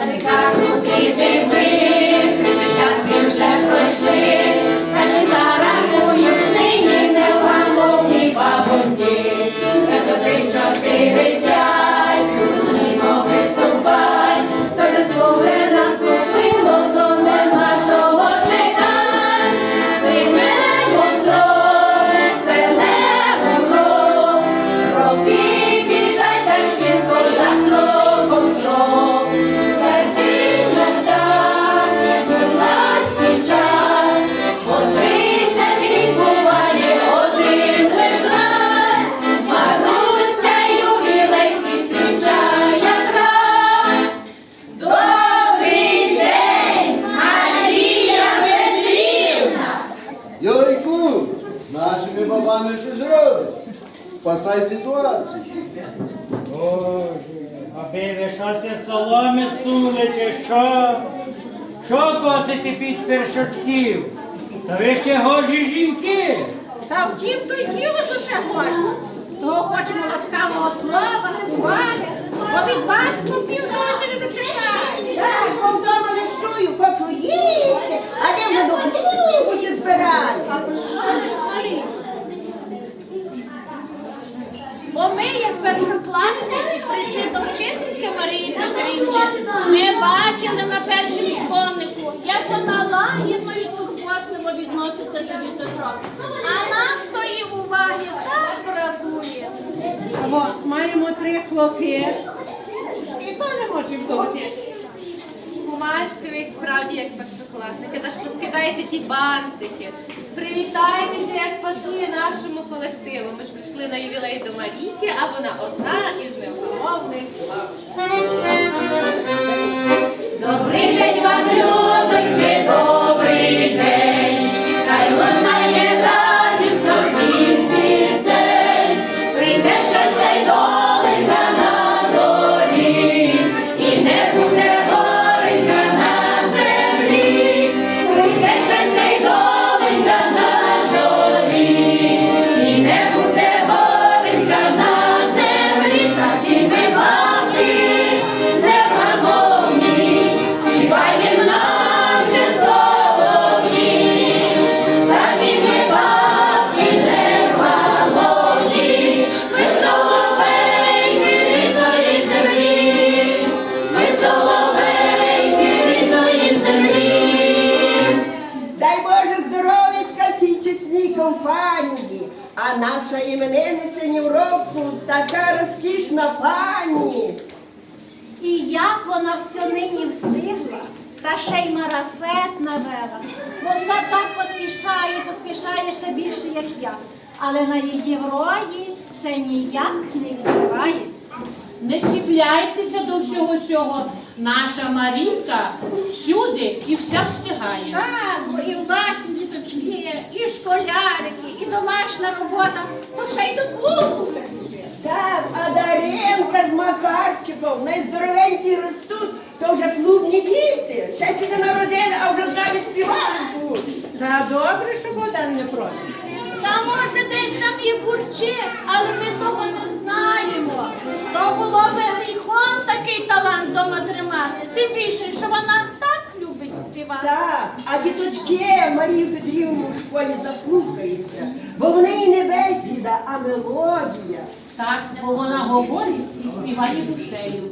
Та Спасай ситуацію. Боже, аби ви щось із соломи сули, чи що? Що косите під першачків? Та ви ще гожі жінки. Та втім то й діло, що ще хочемо. Того хочемо ласкавого слова, уваги, бо від вас хлопів досі не дочекає. Так, бо вдома не чую, хочу їсти, а де вже до клубусі першокласниці, прийшли до вчительки Марії Петрівни. Ми бачили на першому дзвонику, як вона лагідно і турботливо відноситься до діточок. А нам тої уваги так бракує. Маємо три хлопці, і то не можемо догодити. Кумасці справді як першокласники, та ж поскидайте ті бантики. Привітайтеся, як пасує нашому колективу. Ми ж прийшли на ювілей до Марійки, а вона одна із невгамовних слав. Добрий день вам, людоньки, а наша іменинниця ні в року така розкішна пані. І як вона все нині встигла, та ще й марафет навела. Бо все так поспішає, поспішає ще більше, як я. Але на її вроді це ніяк не відбувається. Не чіпляйтеся до всього цього. Наша Марійка всюди і вся встигає. Так, бо і власні діточки, і школярики, і домашня робота, то ще й до клубу все. Так, а Даринка з Макарчиком найздоровенькі ростуть, то вже клубні діти. Ще сі не народили, а вже з нами співали тут. Та добре, що Богдан не проти. Та може десь там і бурчить, але ми того такий талант дома тримати. Тим більше, що вона так любить співати. Так, а діточки Марію Петрівну в школі заслухаються, бо в неї не бесіда, а мелодія. Так, бо вона говорить і співає душею.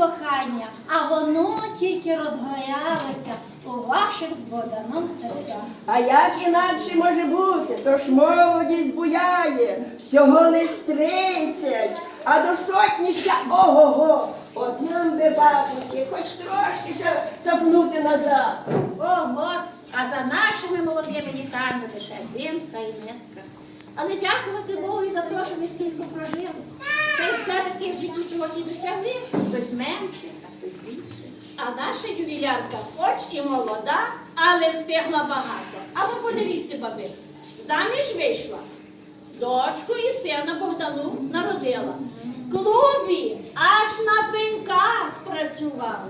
Кохання, а воно тільки розгорялося у ваших з Богданом серцях. А як інакше може бути? Тож молодість буяє, всього лиш тридцять, а до сотні ще ого-го. От нам би бабоньки, хоч трошки ще цапнути назад. Ого, а за нашими молодими літами лише димка і нитка. Але дякувати Богу і за те, що ми стільки прожили. Та й все-таки досягли, хтось менше, а. А наша ювілярка хоч і молода, але встигла багато. А ви подивіться, баби, заміж вийшла. Дочку і сина Богдану народила. Клубі аж на пеньках працювала.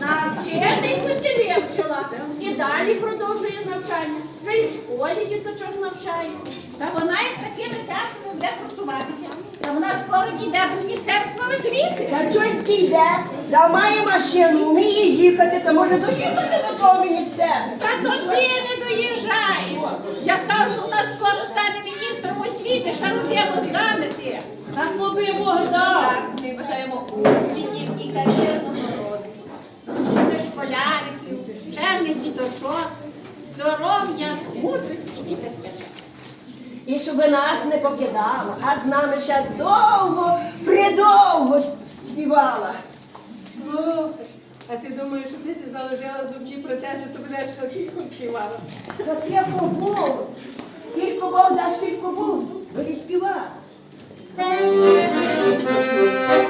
На вчительку сі вивчила і далі продовжує навчання. Вже й в школі діточок навчає. Та вона як такими темпами буде просуватися. Та вона скоро дійде до Міністерства освіти. Та щось дійде. Та має машину, вміє їхати, та може доїхати до того міністерства. Та то ти не доїжджаєш. Я кажу, вона скоро стане міністром освіти, шарудемо здамити. Так моби Богдан. Так, ми бажаємо успіхів і кар'єрного розвитку. Буде школяриків, чемних діточок, здоров'я, мудрості і терпіння. І щоб нас не покидала, а з нами ще довго, придовго співала. Слухай, а ти думаєш, що ти заложила зубні протези, то будеш ще тільки співала? Та тільки Бог, тільки Бог дасть тільки Бог, бо і співала. Thank you.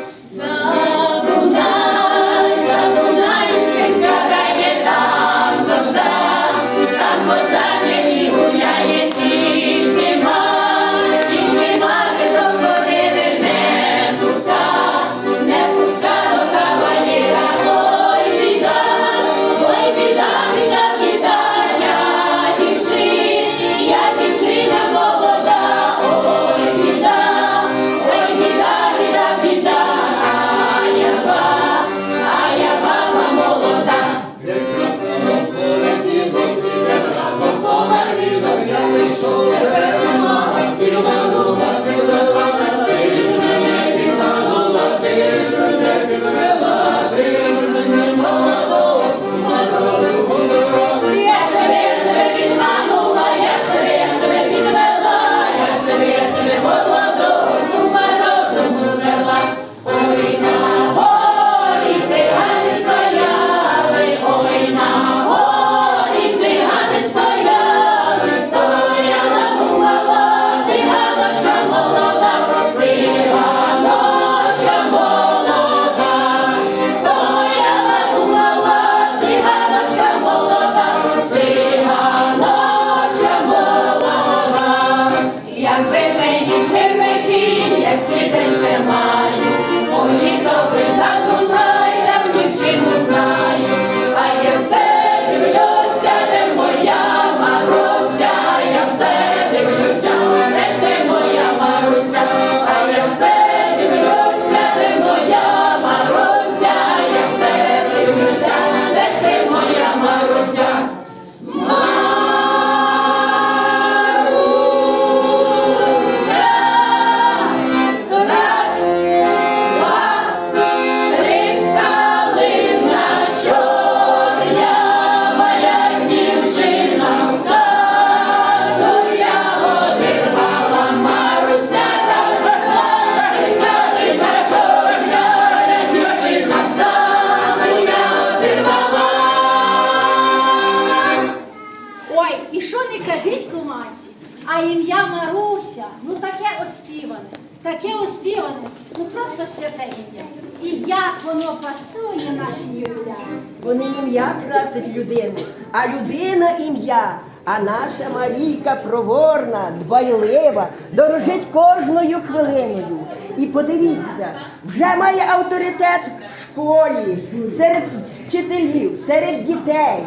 Наша Марійка проворна, дбайлива, дорожить кожною хвилиною. І подивіться, вже має авторитет в школі, серед вчителів, серед дітей.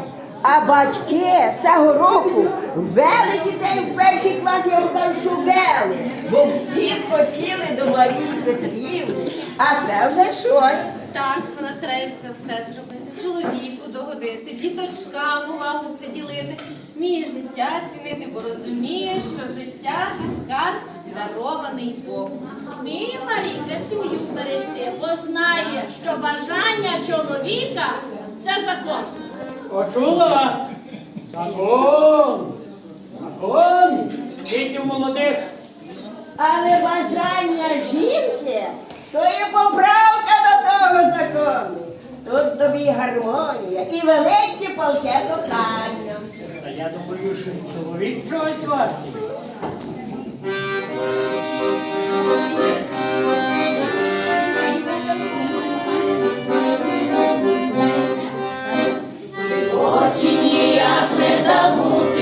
А батьки цього року ввели дітей в перший клас, я вам кажу, що ввели, бо всі хотіли до Марії Петрівни. А це вже щось. Так, вона старається все зробити. Чоловіку догодити, діточкам увагу приділити, вміє життя цінити, бо розуміє, що життя це скарб даний Богом. Вміє Марійка сім'ю берегти, бо знає, що бажання чоловіка це закон. Почула? Закон! Закон! Вісім молодих. Але бажання жінки то є поправка до того закону. Тут тобі гармонія і велике полке кохання. Та я думаю, що чоловік чогось вартий. Очі ніяк не забути,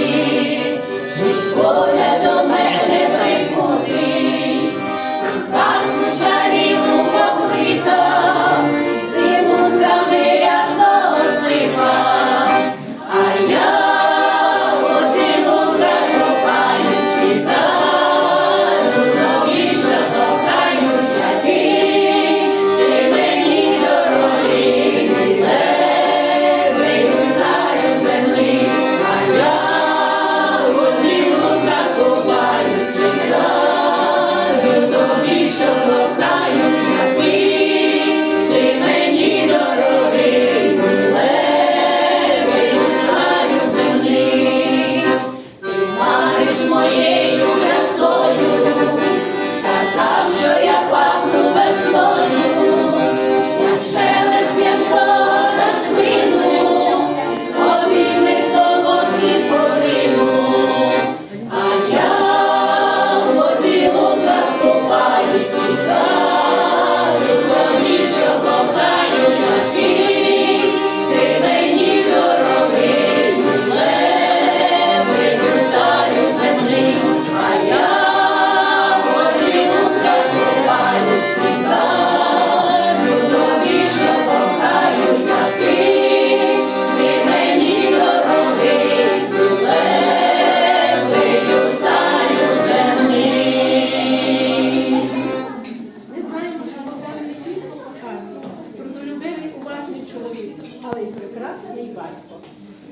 але й прекрасний батько.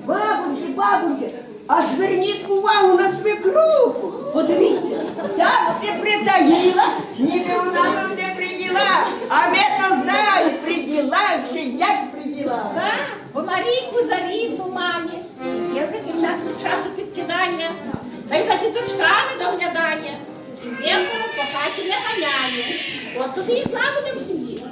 Бабуньки, бабуньки, а зверніть увагу на свекруху. Подивіться, так все притаїла, ніби вона нам не приділа. А ми то знаємо, приділа, чи як приділа. Так, бо Марійку за рівну має. Є вже час від часу підкидає, та й за діточками доглядає. І по хаті не ганяє. От тобі і слава в сім'ї.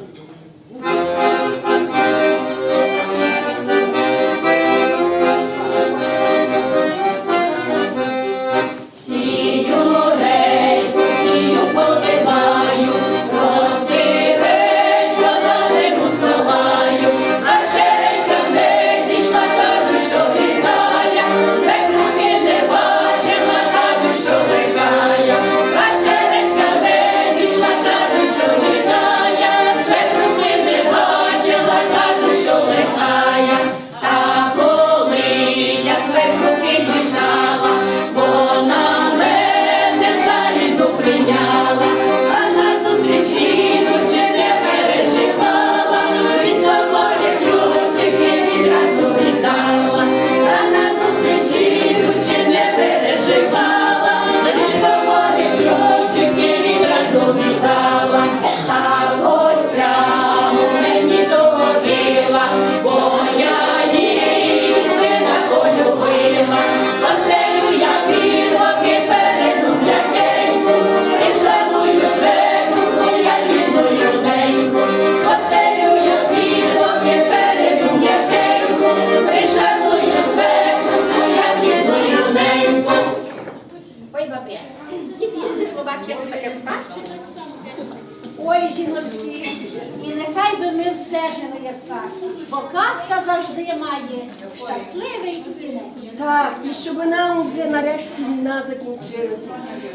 Щасливий кінець. Так, і щоб нам вже нарешті війна закінчилася,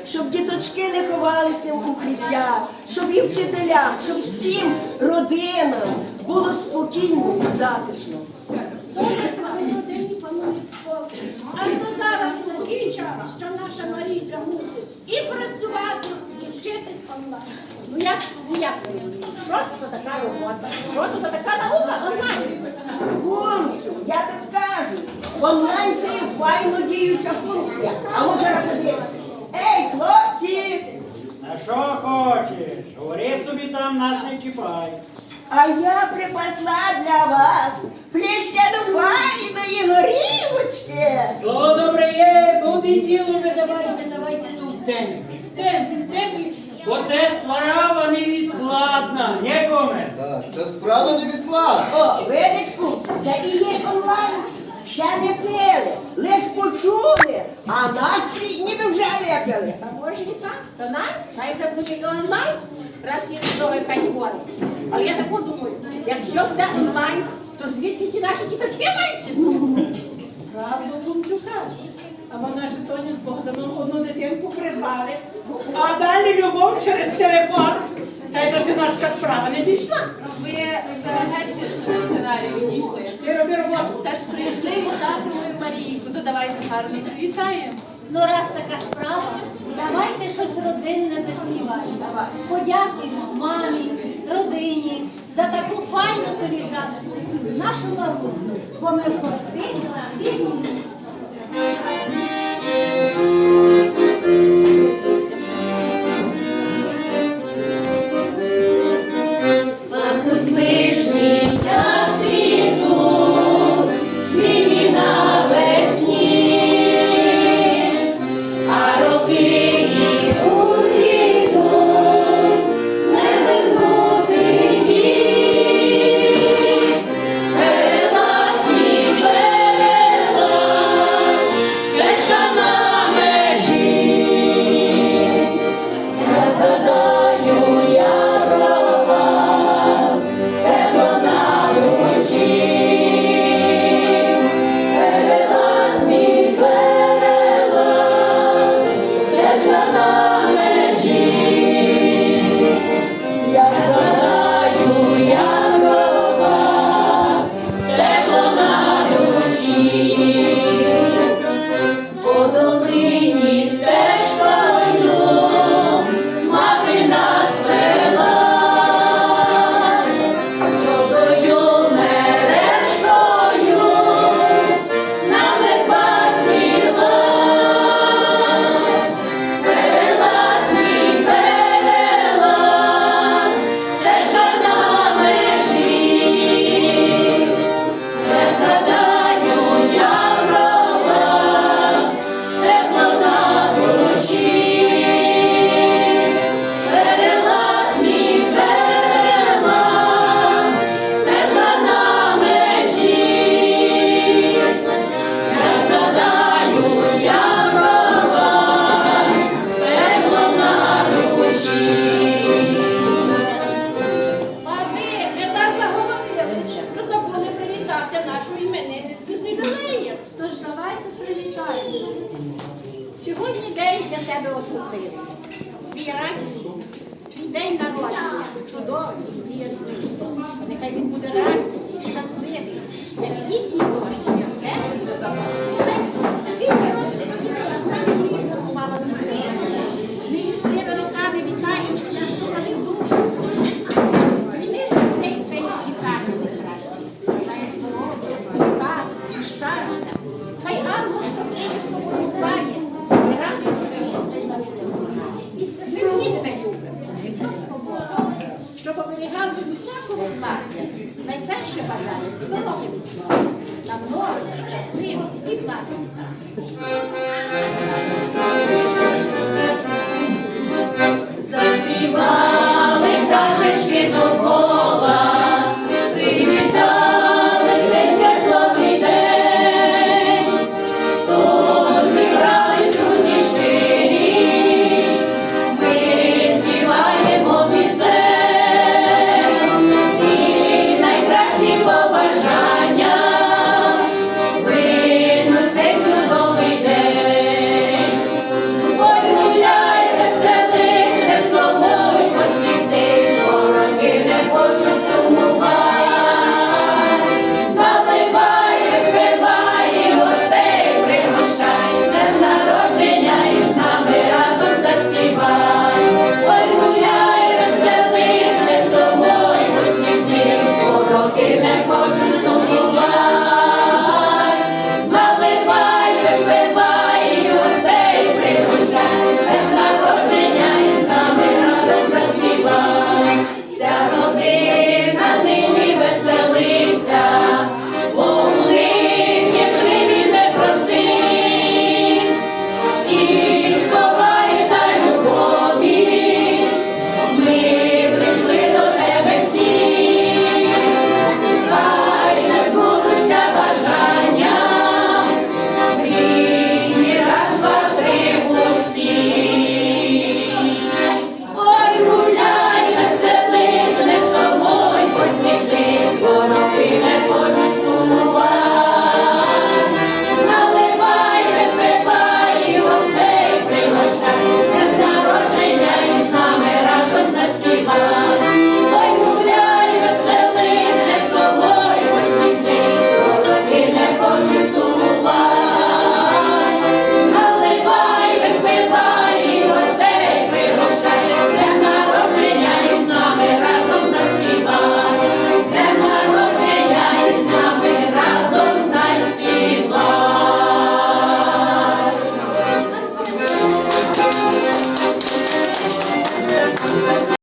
щоб діточки не ховалися в укриття, щоб і вчителям, щоб всім родинам було спокійно і затишно. А то зараз такий час, що наша Марійка мусить і працювати, вчитись онлайн. Ну як, ну як ви? Що то така робота? Що то така наука онлайн? Бунцю, я те скажу, онлайн це є файно діюча функція. А ми зараз подивимося. Ей, хлопці! А що, хочеш? Говори собі там нас не чіпай. А я припасла для вас плещану файної горівочки. То добре є, буде діло, ви давайте, давайте тут темпі, темпі, темпі. Бо це справа невідкладна, не коме. Так, це справа невідкладна. О, видиш, це і є онлайн. Ще не пили, лиш почули, а настрій ніби вже випили. А може і так, то нам, хай вже буде і онлайн, раз є до того якась користь. Але я так от думаю, як все буде онлайн, то звідки ті наші діточки мають? Правду кумчу кажеш. А вона ж Тоні з Богданом одну дитинку придбали, а далі любов через телефон. Та й до синочка справа не дійшла. Ви вже геть чисто від сценарію відійшли. Ти роби роботу. Та ж прийшли вітати мою Марійку, то давайте гарно привітаємо. Ну, раз така справа, давайте щось родинне заспіваємо. Подякуємо мамі, родині за таку файну коліжанку, нашу Марусю, бо ми в колективі всі рівні. Yeah.